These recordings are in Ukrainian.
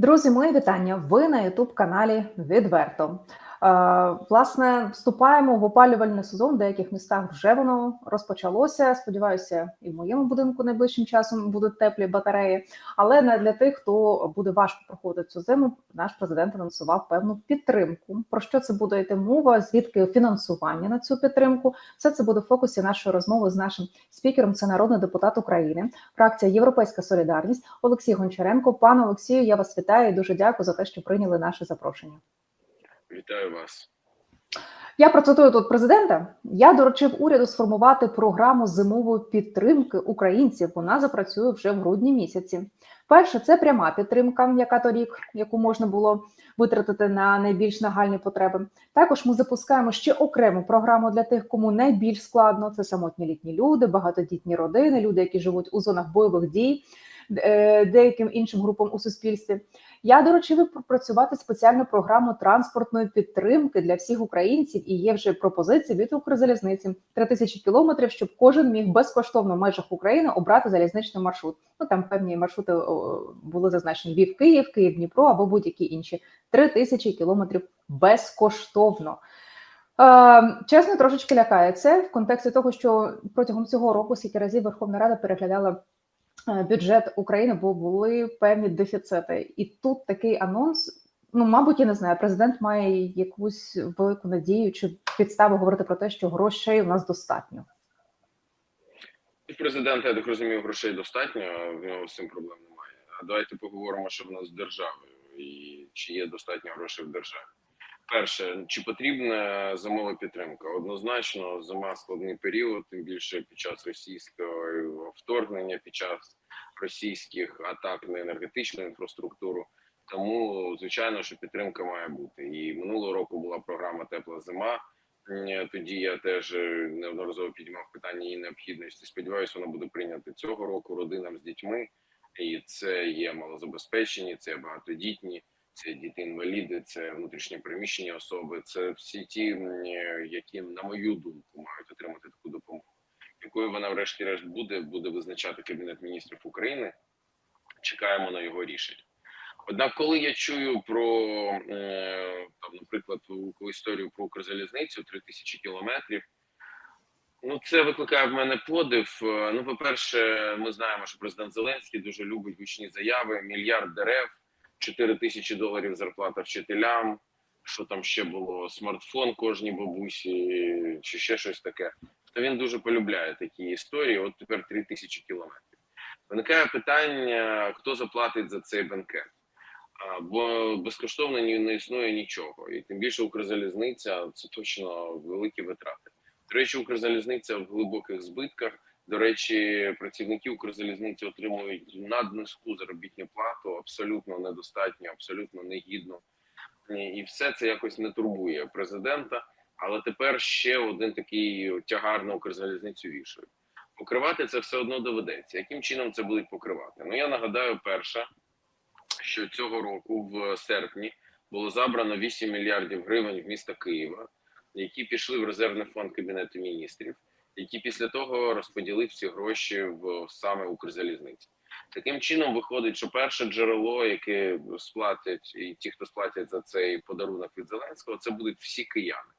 Друзі, мої вітання. Ви на Ютуб каналі Відверто. Е, Власне, вступаємо в опалювальний сезон. В деяких містах вже воно розпочалося. Сподіваюся, і в моєму будинку найближчим часом будуть теплі батареї. Але не для тих, хто буде важко проходити цю зиму. Наш президент анонсував певну підтримку. Про що це буде йти мова? Звідки фінансування на цю підтримку? Все це буде в фокусі нашої розмови з нашим спікером. Це народний депутат України, фракція Європейська Солідарність Олексій Гончаренко. Пане Олексію, я вас вітаю і дуже дякую за те, що прийняли наше запрошення. Вітаю вас. Я процитую тут президента. Я доручив уряду сформувати програму зимової підтримки українців. Вона запрацює вже в грудні місяці. Перше, це пряма підтримка, яка торік, яку можна було витратити на найбільш нагальні потреби. Також ми запускаємо ще окрему програму для тих, кому найбільш складно. Це самотні літні люди, багатодітні родини, люди, які живуть у зонах бойових дій, е, деяким іншим групам у суспільстві. Я доручив пропрацювати спеціальну програму транспортної підтримки для всіх українців. І є вже пропозиції від Укрзалізниці 3 тисячі кілометрів, щоб кожен міг безкоштовно в межах України обрати залізничний маршрут. Ну там певні маршрути були зазначені Львів, Київ, Київ, Дніпро або будь-які інші 3 тисячі кілометрів безкоштовно. Е, чесно, трошечки лякає це в контексті того, що протягом цього року скільки разів Верховна Рада переглядала бюджет України, бо були певні дефіцити, і тут такий анонс. Ну, мабуть, я не знаю. Президент має якусь велику надію чи підставу говорити про те, що грошей у нас достатньо. Президента, я так розумію, грошей достатньо, в нього з цим проблем немає. А давайте поговоримо, що в нас з державою і чи є достатньо грошей в державі. Перше, чи потрібна зимова підтримка? Однозначно, зима складний період, тим більше під час російського вторгнення, під час російських атак на енергетичну інфраструктуру. Тому, звичайно, що підтримка має бути. І минулого року була програма Тепла зима. Тоді я теж е, неодноразово підіймав питання її необхідності. Сподіваюся, вона буде прийнята цього року родинам з дітьми, і це є малозабезпечені, це багатодітні, це діти-інваліди, це внутрішньо переміщені особи. Це всі ті, е, які, на мою думку, мають отримати таку допомогу. Якою вона, врешті-решт, буде, буде визначати Кабінет міністрів України. Чекаємо на його рішення. Однак, коли я чую про е, там, наприклад, історію про Укрзалізницю 3000 кілометрів, ну це викликає в мене подив. Е, Ну, по-перше, ми знаємо, що президент Зеленський дуже любить гучні заяви: мільярд дерев, 4 тисячі доларів зарплата вчителям. Що там ще було? Смартфон кожній бабусі, чи ще щось таке. То він дуже полюбляє такі історії. От тепер 3 тисячі кілометрів. Виникає питання: хто заплатить за цей бенкет? Бо безкоштовно не існує нічого, і тим більше Укрзалізниця це точно великі витрати. До речі, Укрзалізниця в глибоких збитках. До речі, працівники Укрзалізниці отримують наднизьку заробітну плату, абсолютно недостатньо, абсолютно негідно, і все це якось не турбує президента. Але тепер ще один такий тягар на Укрзалізницю вішають. Покривати це все одно доведеться. Яким чином це будуть покривати? Ну я нагадаю, перша що цього року, в серпні, було забрано 8 мільярдів гривень в міста Києва, які пішли в резервний фонд Кабінету міністрів, які після того розподілив ці гроші в саме Укрзалізниці. Таким чином виходить, що перше джерело, яке сплатять, і ті, хто сплатять за цей подарунок від Зеленського, це будуть всі кияни.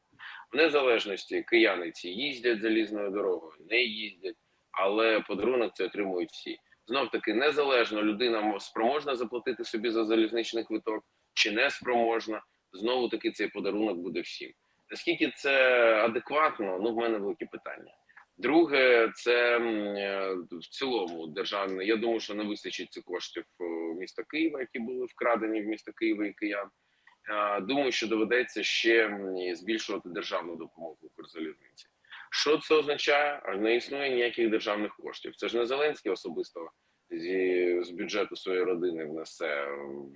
В незалежності кияни ці їздять залізною дорогою, не їздять, але подарунок це отримують всі знов таки незалежно людина спроможна заплатити собі за залізничний квиток чи не спроможна. Знову таки цей подарунок буде всім. Наскільки це адекватно? Ну в мене великі питання. Друге, це е, в цілому державне. Я думаю, що не вистачить цих коштів міста Києва, які були вкрадені в місто Києва і Киян. Думаю, що доведеться ще збільшувати державну допомогу Укрзалізниці. Що це означає? Не існує ніяких державних коштів. Це ж не Зеленський особисто зі з бюджету своєї родини внесе в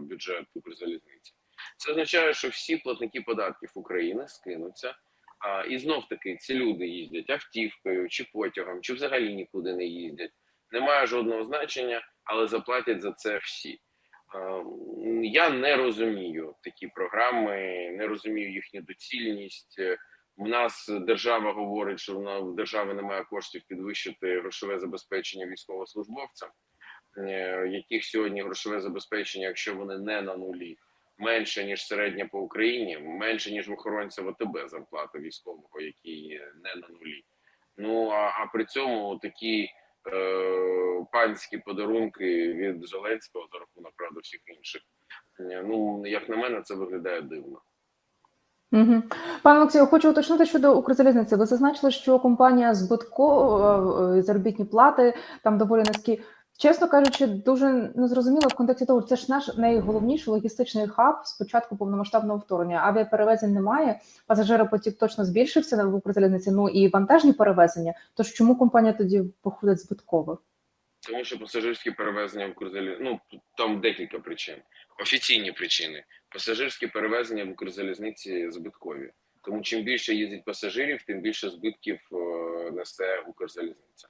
бюджет Укрзалізниці. Це означає, що всі платники податків України скинуться. А, І знов таки ці люди їздять автівкою чи потягом, чи взагалі нікуди не їздять. Немає жодного значення, але заплатять за це всі. Я не розумію такі програми, не розумію їхню доцільність. У нас держава говорить, що вона в держави немає коштів підвищити грошове забезпечення військовослужбовцям. е, яких сьогодні грошове забезпечення, якщо вони не на нулі, менше ніж середня по Україні, менше ніж в охоронця ВТБ зарплата військового, який не на нулі. Ну а, а при цьому такі е, панські подарунки від Зеленського за рахунок правда всіх інших. Е, Ну як на мене, це виглядає дивно. Угу. Пане Олексію, хочу уточнити щодо Укрзалізниці. Ви зазначили, що компанія збиткова, е, заробітні плати там доволі низькі. Чесно кажучи, дуже незрозуміло в контексті того, це ж наш найголовніший логістичний хаб з початку повномасштабного вторгнення. Авіаперевезень немає, пасажиропотік точно збільшився в Укрзалізниці, ну і вантажні перевезення. Тож чому компанія тоді виходить збитково? Тому що пасажирські перевезення в Укрзалі... ну там декілька причин. Офіційні причини. Пасажирські перевезення в Укрзалізниці збиткові. Тому чим більше їздить пасажирів, тим більше збитків е, несе Укрзалізниця.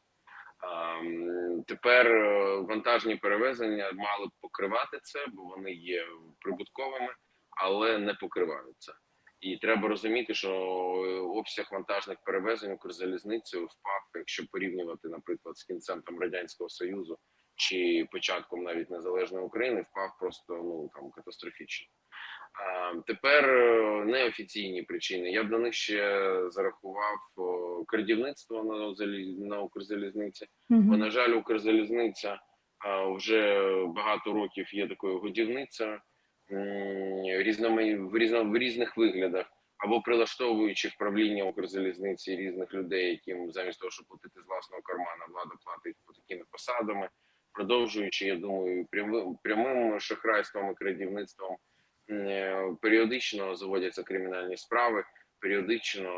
Тепер е, вантажні перевезення мали б покривати це, бо вони є прибутковими, але не покриваються. І треба розуміти, що е, обсяг вантажних перевезень Укрзалізницею впав, якщо порівнювати, наприклад, з кінцем там радянського союзу чи початком навіть незалежної України, впав просто ну там катастрофічно. А, тепер е, неофіційні причини. Я б до них ще зарахував о, крадівництво на на Укрзалізниці. Бо, на жаль, Укрзалізниця а, вже багато років є такою годівницею в в різних виглядах, або прилаштовуючи в правління Укрзалізниці різних людей, яким замість того, щоб платити з власного кармана, влада платить по такими посадами, продовжуючи, я думаю, прямим прямим шахрайством і крадівництвом. Е, Періодично заводяться кримінальні справи, періодично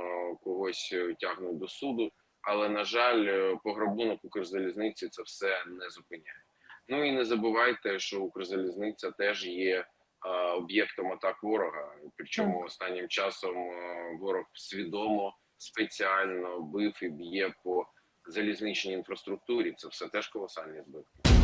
когось е, тягнуть до суду але на жаль, е, пограбунок Укрзалізниці це все не зупиняє. Ну і не забувайте, що Укрзалізниця теж є е, об'єктом атак ворога. Причому останнім часом ворог свідомо спеціально бив і б'є по залізничній інфраструктурі. Це все теж колосальні збитки.